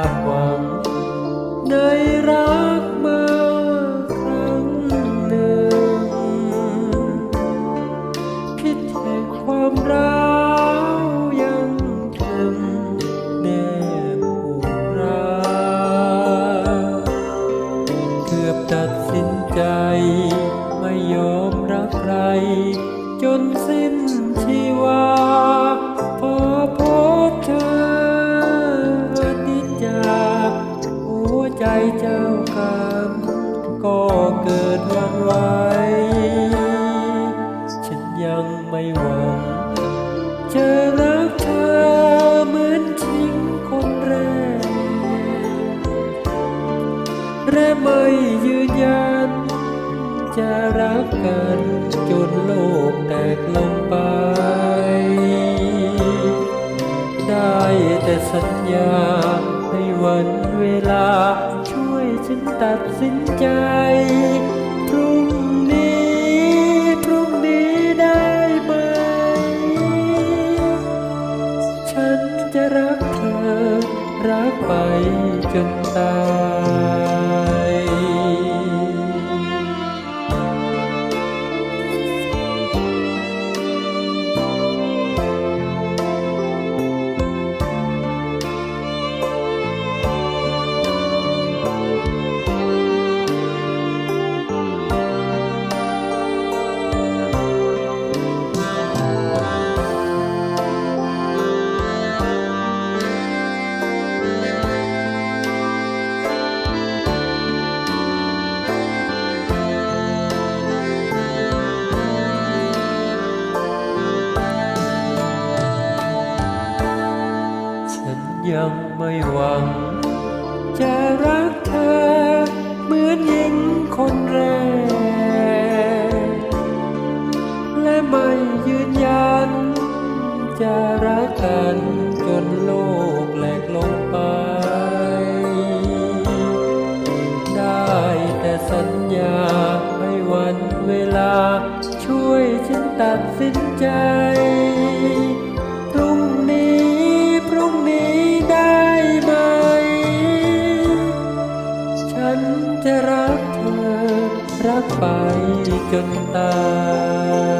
าดหวัง ในรักเมื่อครั้งหนึ่ง คิดแต่ความรักยังทำแน่ผู้ราเกือบตัดสินใจ ไม่ยอมรักใคร จนสิ้นชีวา เจ้ามก็เกิดวันไหวฉันยังไม่หวังจะรักเธอเหมือนทิ้งคนแรกและไม่ยืนยัน จะรักกันจนโลกแตกลงไป ได้แต่สัญญา ให้วันเวลา ช่วยฉันตัดสินใจ พรุ่งนี้ พรุ่งนี้ได้ไหม ฉันจะรักเธอ รักไปจนตาย ยังไม่หวัง จะรักเธอ เหมือนหญิงคนแรก และไม่ยืนยัน จะรักกันจนโลกแหลกลงไป ได้แต่สัญญาให้วันเวลา ช่วยฉันตัดสินใจ ไปจนตาย